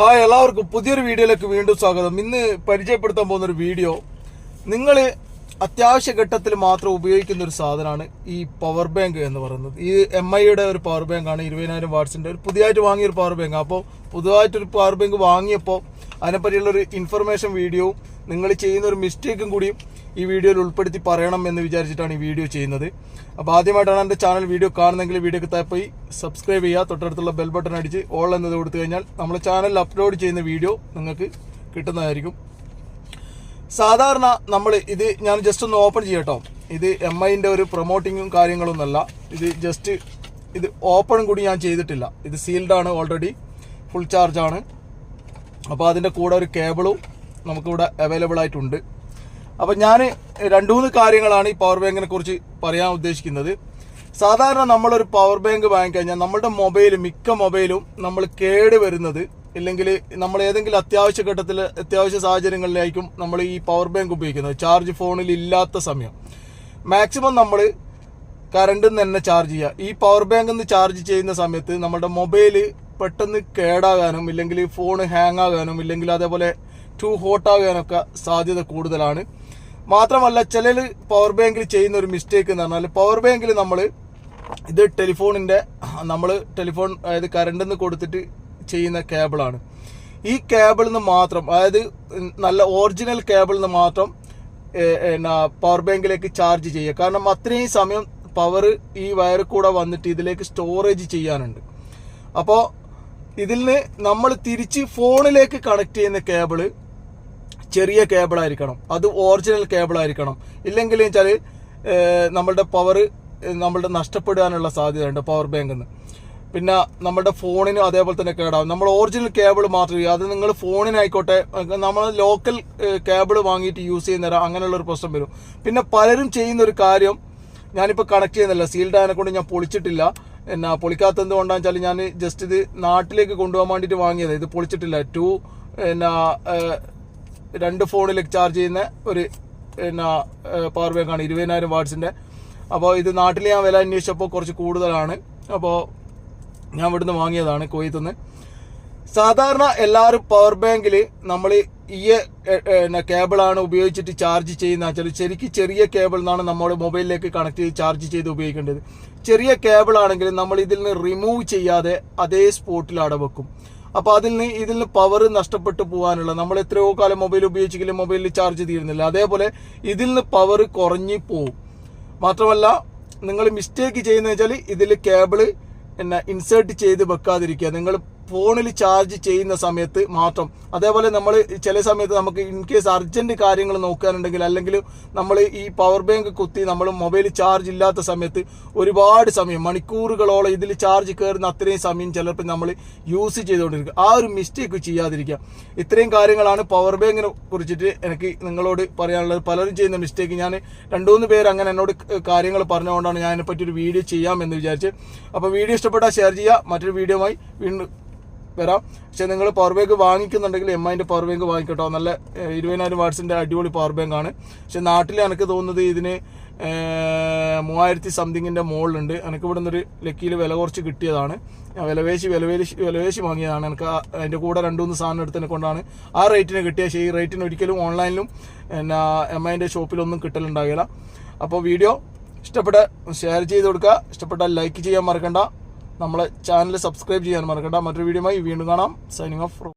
Hi എല്ലാവർക്കും പുതിയൊരു വീഡിയോയിലേക്ക് വീണ്ടും സ്വാഗതം. ഇന്ന് പരിചയപ്പെടുത്താൻ പോകുന്ന ഒരു വീഡിയോ നിങ്ങൾ അത്യാവശ്യ ഘട്ടത്തിൽ മാത്രം ഉപയോഗിക്കുന്ന ഒരു സാധനമാണ് ഈ പവർ ബാങ്ക് എന്ന് പറയുന്നത്. ഈ എം ഐയുടെ ഒരു പവർ ബാങ്ക് ആണ് ഇരുപതിനായിരം വാട്സിന്റെ ഒരു പുതിയതായിട്ട് വാങ്ങിയൊരു പവർ ബാങ്ക് അപ്പോൾ പുതുതായിട്ടൊരു പവർ ബാങ്ക് വാങ്ങിയപ്പോൾ അതിനെപ്പറ്റിയുള്ളൊരു ഇൻഫർമേഷൻ വീഡിയോവും നിങ്ങൾ ചെയ്യുന്ന ഒരു മിസ്റ്റേക്കും കൂടിയും ഈ വീഡിയോയിൽ ഉൾപ്പെടുത്തി പറയണം എന്ന് വിചാരിച്ചിട്ടാണ് ഈ വീഡിയോ ചെയ്യുന്നത്. അപ്പോൾ ആദ്യമായിട്ടാണ് എന്റെ ചാനൽ വീഡിയോ കാണുന്നെങ്കിൽ വീഡിയോക്ക് താഴെ പോയി സബ്സ്ക്രൈബ് ചെയ്യുക. തൊട്ടടുത്തുള്ള ബെൽ ബട്ടൺ അടിച്ച് ഓൾ എന്നത് കൊടുത്തു കഴിഞ്ഞാൽ നമ്മൾ ചാനലിൽ അപ്ലോഡ് ചെയ്യുന്ന വീഡിയോ നിങ്ങൾക്ക് കിട്ടുന്നതായിരിക്കും. സാധാരണ നമ്മൾ ഇത് ഞാൻ ജസ്റ്റ് ഒന്ന് ഓപ്പൺ ചെയ്യട്ടോ ഇത് എം ഐന്റെ ഒരു പ്രൊമോട്ടിങ്ങും കാര്യങ്ങളൊന്നുമല്ല ഇത് ജസ്റ്റ് ഇത് ഓപ്പൺ കൂടി ഞാൻ ചെയ്തിട്ടില്ല. ഇത് സീൽഡ് ആണ് ഓൾറെഡി ഫുൾ ചാർജ് ആണ്. അപ്പോൾ അതിന്റെ കൂടെ ഒരു കേബിളും നമുക്കിവിടെ അവൈലബിൾ ആയിട്ടുണ്ട്. അപ്പോൾ ഞാൻ രണ്ട് മൂന്ന് കാര്യങ്ങളാണ് ഈ പവർ ബാങ്കിനെ കുറിച്ച് പറയാൻ ഉദ്ദേശിക്കുന്നത്. സാധാരണ നമ്മളൊരു പവർ ബാങ്ക് വാങ്ങിക്കഴിഞ്ഞാൽ നമ്മുടെ മൊബൈൽ മിക്ക മൊബൈലും നമ്മൾ കേട് വരുന്നത് ഇല്ലെങ്കിൽ നമ്മൾ ഏതെങ്കിലും അത്യാവശ്യ ഘട്ടത്തിൽ അത്യാവശ്യ സാഹചര്യങ്ങളിലായിരിക്കും നമ്മൾ ഈ പവർ ബാങ്ക് ഉപയോഗിക്കുന്നത്. ചാർജ് ഫോണിൽ ഇല്ലാത്ത സമയം. മാക്സിമം നമ്മൾ കറണ്ടിൽ നിന്ന് തന്നെ ചാർജ് ചെയ്യുക. ഈ പവർ ബാങ്ക് നിന്ന് ചാർജ് ചെയ്യുന്ന സമയത്ത് നമ്മുടെ മൊബൈൽ പെട്ടെന്ന് കേടാകാനും ഇല്ലെങ്കിൽ ഫോൺ ഹാങ് ആകാനും ഇല്ലെങ്കിൽ അതേപോലെ ടു ഹോട്ട് ആകാനൊക്കെ സാധ്യത കൂടുതലാണ്. മാത്രമല്ല ചിലർ പവർ ബാങ്കിൽ ചെയ്യുന്ന ഒരു മിസ്റ്റേക്ക് എന്ന് പറഞ്ഞാൽ പവർ ബാങ്കിൽ നമ്മൾ ഇത് ടെലിഫോണിന്റെ നമ്മൾ ടെലിഫോൺ അതായത് കറണ്ടിൽ നിന്ന് കൊടുത്തിട്ട് ചെയ്യുന്ന കേബിളാണ് ഈ കേബിളിൽ നിന്ന് മാത്രം അതായത് നല്ല ഒറിജിനൽ കേബിളിൽ നിന്ന് മാത്രം എന്നാ പവർ ബാങ്കിലേക്ക് ചാർജ് ചെയ്യുക. കാരണം അത്രയും സമയം പവർ ഈ വയറിൽ കൂടെ വന്നിട്ട് ഇതിലേക്ക് സ്റ്റോറേജ് ചെയ്യാനുണ്ട്. അപ്പോൾ ഇതിൽ നിന്ന് നമ്മൾ തിരിച്ച് ഫോണിലേക്ക് കണക്ട് ചെയ്യുന്ന കേബിൾ ചെറിയ കേബിൾ ആയിരിക്കണം. അത് ഒറിജിനൽ കേബിൾ ആയിരിക്കണം. ഇല്ലെങ്കിൽ വെച്ചാൽ നമ്മളുടെ പവർ നമ്മളുടെ നഷ്ടപ്പെടാനുള്ള സാധ്യതയുണ്ട് പവർ ബാങ്കിൽ നിന്ന് പിന്നെ നമ്മുടെ ഫോണിനും അതേപോലെ തന്നെ കേടാവും. നമ്മൾ ഒറിജിനൽ കേബിൾ മാത്രമേ അത് നിങ്ങൾ ഫോണിനായിക്കോട്ടെ നമ്മൾ ലോക്കൽ കേബിൾ വാങ്ങിയിട്ട് യൂസ് ചെയ്യുന്ന അങ്ങനെയുള്ള ഒരു പ്രശ്നം വരും. പിന്നെ പലരും ചെയ്യുന്ന ഒരു കാര്യം ഞാനിപ്പോൾ കണക്ട് ചെയ്യുന്നില്ല. സീൽഡ് ആയതിനെ കൊണ്ട് ഞാൻ പൊളിച്ചിട്ടില്ല. എന്നാ പൊളിക്കാത്തത് എന്തുകൊണ്ടാന്ന് വെച്ചാൽ ഞാൻ ജസ്റ്റ് ഇത് നാട്ടിലേക്ക് കൊണ്ടുപോകാൻ വേണ്ടിയിട്ട് വാങ്ങിയത്. ഇത് പൊളിച്ചിട്ടില്ല. ടു എന്നാ രണ്ട് ഫോണിൽ ചാർജ് ചെയ്യുന്ന ഒരു എന്നാ പവർ ബാങ്ക് ആണ് ഇരുപതിനായിരം വാട്ട്സിന്റെ അപ്പോൾ ഇത് നാട്ടിൽ ഞാൻ വില അന്വേഷിച്ചപ്പോൾ കുറച്ച് കൂടുതലാണ്. അപ്പോൾ ഞാൻ ഇവിടുന്ന് വാങ്ങിയതാണ് കോയത്തുനിന്ന് സാധാരണ എല്ലാവരും പവർ ബാങ്കിൽ നമ്മൾ ഈ കേബിളാണ് ഉപയോഗിച്ചിട്ട് ചാർജ് ചെയ്യുന്ന വെച്ചാൽ ശരിക്കും ചെറിയ കേബിൾ എന്നാണ് നമ്മുടെ മൊബൈലിലേക്ക് കണക്ട് ചെയ്ത് ചാർജ് ചെയ്ത് ഉപയോഗിക്കേണ്ടത്. ചെറിയ കേബിൾ ആണെങ്കിൽ നമ്മൾ ഇതിൽ നിന്ന് റിമൂവ് ചെയ്യാതെ അതേ സ്പോട്ടിൽ അവിടെ വെക്കും അപ്പോൾ അതിൽ നിന്ന് ഇതിൽ നിന്ന് പവർ നഷ്ടപ്പെട്ടു പോകാനുള്ള നമ്മൾ എത്രയോ കാലം മൊബൈൽ ഉപയോഗിച്ചെങ്കിലും മൊബൈലിൽ ചാർജ് തീരുന്നില്ല അതേപോലെ ഇതിൽ നിന്ന് പവർ കുറഞ്ഞു പോവും. മാത്രമല്ല നിങ്ങൾ മിസ്റ്റേക്ക് ചെയ്യുന്ന വെച്ചാൽ ഇതിൽ കേബിൾ പിന്നെ ഇൻസേർട്ട് ചെയ്ത് വെക്കാതിരിക്കുക. നിങ്ങൾ ഫോണിൽ ചാർജ് ചെയ്യുന്ന സമയത്ത് മാത്രം. അതേപോലെ നമ്മൾ ചില സമയത്ത് നമുക്ക് ഇൻ കേസ് അർജന്റ് കാര്യങ്ങൾ നോക്കാനുണ്ടെങ്കിൽ അല്ലെങ്കിൽ നമ്മൾ ഈ പവർ ബാങ്ക് കുത്തി നമ്മൾ മൊബൈൽ ചാർജ് ഇല്ലാത്ത സമയത്ത് ഒരുപാട് സമയം മണിക്കൂറുകളോളം ഇതിൽ ചാർജ് കയറുന്ന അത്രയും സമയം ചിലപ്പോൾ നമ്മൾ യൂസ് ചെയ്തുകൊണ്ടിരിക്കുക ആ ഒരു മിസ്റ്റേക്ക് ചെയ്യാതിരിക്കുക. ഇത്രയും കാര്യങ്ങളാണ് പവർ ബാങ്കിനെ കുറിച്ചിട്ട് എനിക്ക് നിങ്ങളോട് പറയാനുള്ളത്. പലരും ചെയ്യുന്ന മിസ്റ്റേക്ക് ഞാൻ രണ്ടു മൂന്ന് പേര് അങ്ങനെ എന്നോട് കാര്യങ്ങൾ പറഞ്ഞുകൊണ്ടാണ് ഞാൻ അതിനെപ്പറ്റി ഒരു വീഡിയോ ചെയ്യാമെന്ന് വിചാരിച്ച്. അപ്പോൾ വീഡിയോ ഇഷ്ടപ്പെട്ടാൽ ഷെയർ ചെയ്യുക. മറ്റൊരു വീഡിയോയുമായി വീണ്ടും വരാം. പക്ഷേ നിങ്ങൾ പവർ ബാങ്ക് വാങ്ങിക്കുന്നുണ്ടെങ്കിൽ എം ഐന്റെ പവർ ബാങ്ക് വാങ്ങിക്കട്ടോ. നല്ല ഇരുപതിനായിരം വാട്സിന്റെ അടിപൊളി പവർ ബാങ്ക് ആണ്. പക്ഷെ നാട്ടിൽ എനിക്ക് തോന്നുന്നത് ഇതിന് മൂവായിരത്തി സംതിങ്ങിന്റെ മുകളിലുണ്ട് എനിക്ക് ഇവിടെ നിന്നൊരു ലക്കിയിൽ വില കുറച്ച് കിട്ടിയതാണ്. ഞാൻ വിലവേശി വിലവേശി വിലവേശി വാങ്ങിയതാണ്. എനിക്ക് അതിന്റെ കൂടെ രണ്ട് മൂന്ന് സാധനം എടുത്തതിനെ കൊണ്ടാണ് ആ റേറ്റിന് കിട്ടിയ പക്ഷേ ഈ റേറ്റിന് ഒരിക്കലും ഓൺലൈനിലും എന്നാ എം ഐന്റെ ഷോപ്പിലൊന്നും കിട്ടലുണ്ടാകില്ല. അപ്പോൾ വീഡിയോ ഇഷ്ടപ്പെട്ട ഷെയർ ചെയ്ത് കൊടുക്കുക. ഇഷ്ടപ്പെട്ടാൽ ലൈക്ക് ചെയ്യാൻ മറക്കണ്ട. നമ്മളെ ചാനൽ സബ്സ്ക്രൈബ് ചെയ്യാൻ മറക്കണ്ട. മറ്റൊരു വീഡിയോയുമായി വീണ്ടും കാണാം. Signing off